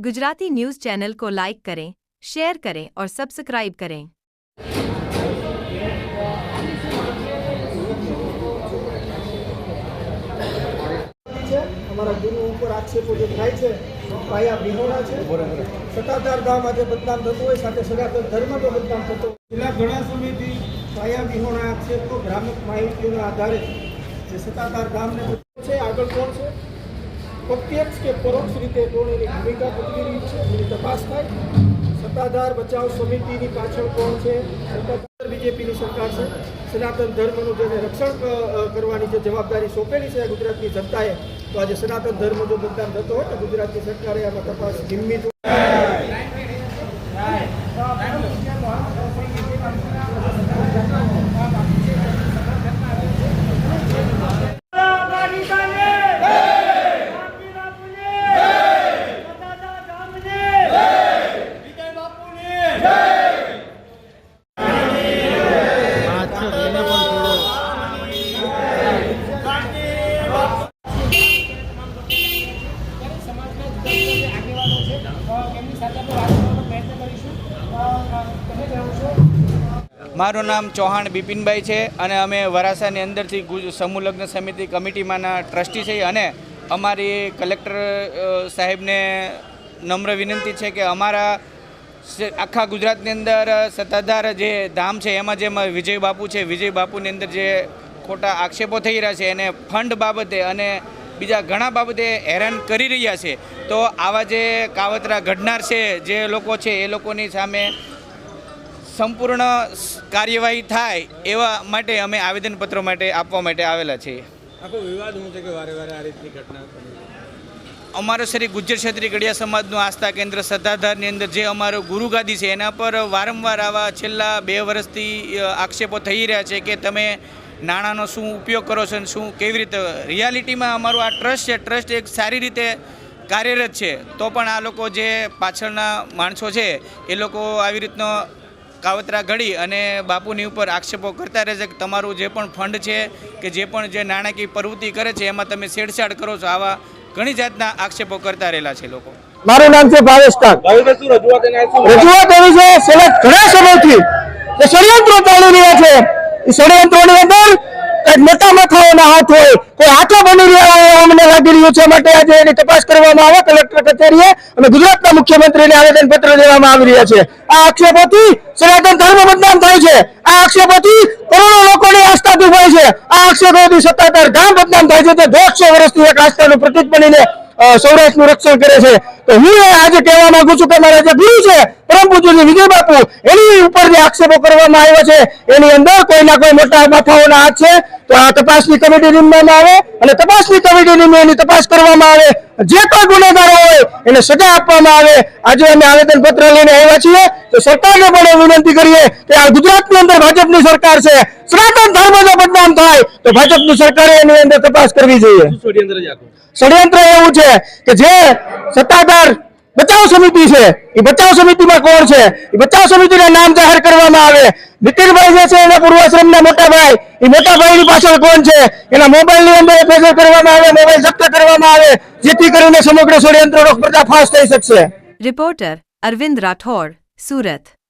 Gujarati news channel को like करें share करें और सब्सक्राइब करें છે અમારા ગુરુ ઉપર આક્ષેપો જે થાય છે પાયા વિહોણા છે સત્તાધાર ધામ આજે બદનામ થતું હોય સાથે સનાતન ધર્મનો બદનામ થતો હોય. છેલ્લા ઘણા સમયથી પાયા વિહોણા આક્ષેપો ભ્રામક માહિતીઓના આધારે જે સત્તાધાર ધામને બદનામ છે આગળ કોણ છે પ્રત્યક્ષ કે પરોક્ષ રીતે કોણ ભૂમિકા ભજવી રહી છે એની તપાસ થાય સત્તાધાર બચાવ સમિતિની પાછળ કોણ છે? સત્તાધાર બીજેપીની સરકાર છે. સનાતન ધર્મનું જેને રક્ષણ કરવાની જે જવાબદારી સોંપેલી છે ગુજરાતની જનતાએ, તો આજે સનાતન ધર્મ જો બદનામ થતો હોય તો ગુજરાતની સરકારે આમાં તપાસ ધીમી જો- મારું નામ ચૌહાણ બિપિનભાઈ છે અને અમે વરાસાની અંદરથી સમૂહ લગ્ન સમિતિ કમિટીમાંના ટ્રસ્ટી છીએ અને અમારી કલેક્ટર સાહેબને નમ્ર વિનંતી છે કે અમારા આખા ગુજરાતની અંદર સત્તાધાર જે ધામ છે, એમાં જે વિજય બાપુ છે, વિજય બાપુની અંદર જે ખોટા આક્ષેપો થઈ રહ્યા છે, એને ફંડ બાબતે અને બીજા ઘણા બાબતે હેરાન કરી રહ્યા છે. તો આવા જે કાવતરા ઘડનાર છે, જે લોકો છે, એ લોકોની સામે સંપૂર્ણ કાર્યવાહી થાય એવા માટે અમે આવેદનપત્રો માટે આપવા માટે આવેલા છીએ. આખો વિવાદ હું છે કે વારે વારે આ રીતની ઘટના અમારો શ્રી ગુજ્જર ક્ષત્રિય ગઢિયા સમાજનું આસ્થા કેન્દ્ર સત્તાધારની અંદર જે અમારો ગુરુગાદી છે એના પર વારંવાર આવા છેલ્લા બે વર્ષથી આક્ષેપો થઈ રહ્યા છે કે તમે નાણાંનો શું ઉપયોગ કરો છો અને શું કેવી રીતે રિયાલિટીમાં અમારું આ ટ્રસ્ટ છે ટ્રસ્ટ એક સારી રીતે કાર્યરત છે. તો પણ આ લોકો જે પાછળના માણસો છે એ લોકો આવી રીતનો કાવતરા ઘડી અને બાપુની ઉપર આક્ષેપો કરતા રહે છે કે તમારું જે પણ ફંડ છે કે જે પણ જે નાણાકીય પ્રવૃત્તિ કરે છે એમાં તમે છેડછાડ કરો છો આવા ઘણી જાતના આક્ષેપો કરતા રહેલા છે લોકો. મારું નામ છે ભાવેશ રજૂઆત એવી છે છેલ્લા ઘણા સમયથી ષડયંત્રો ચાલી રહ્યા છે. એ ષડયંત્રોની અંદર કંઈક મોટા હાથ હોય, કોઈ હાથો બની રહ્યા હોય અમને લાગી રહ્યું છે. માટે આજે એની તપાસ કરવામાં આવે, કલેક્ટર કચેરીએ અને ગુજરાતના મુખ્યમંત્રીને આવેદન પત્ર દેવામાં આવી રહ્યા છે. આ આક્ષેપોથી સનાતન ધર્મ બદનામ થાય છે. આ આક્ષેપોથી કરોડો લોકોની આસ્થા દુભાય છે. આ આક્ષેપોથી સત્તાધાર ગામ બદનામ થાય છે. તે દોઢસો વર્ષથી એક આસ્થાનું પ્રતિક બનીને સૌરાષ્ટ્રનું રક્ષણ કરે છે. તો હું આજે કહેવા માંગુ છું કે મારા જે ગુરુ છે પરમ પૂજ્ય વિજય બાપુ, એની ઉપર જે આક્ષેપો કરવામાં આવ્યા છે, એની અંદર કોઈના કોઈ મોટા માથાઓના હાથ છે, તો આ તપાસની કમિટી નીમવામાં આવે અને તપાસની કમિટી નીમે તપાસ કરવામાં આવે. જે કોઈ ગુનેગારો હોય એને સજા આપવામાં આવે. આજે અમે આવેદન પત્ર લઈને આવ્યા છીએ. તો સરકારને પણ વિનંતી કરીએ કે આ ગુજરાતની અંદર ભાજપની સરકાર છે. સનાતન ધર્મ જો બદનામ થાય તો ભાજપની સરકારે એની અંદર તપાસ કરવી જોઈએ. ષડયંત્ર એવું છે કે જે સત્તાધાર બચાવ સમિતિ છે. એ બચાવ સમિતિમાં કોણ છે? એ બચાવ સમિતિના નામ જાહેર કરવામાં આવે. નીતિનભાઈ જે છે એના પૂર્વાશ્રમના મોટાભાઈ એ મોટાભાઈની પાછળ કોણ છે? એના મોબાઈલની અંદર પ્રેઝર કરવામાં આવે, મોબાઈલ જપ્ત કરવામાં આવે, જેથી કરીને સમગ્ર ષડયંત્રનો પર્દાફાશ થઈ શકશે. રિપોર્ટર અરવિંદ રાઠોડ, સુરત.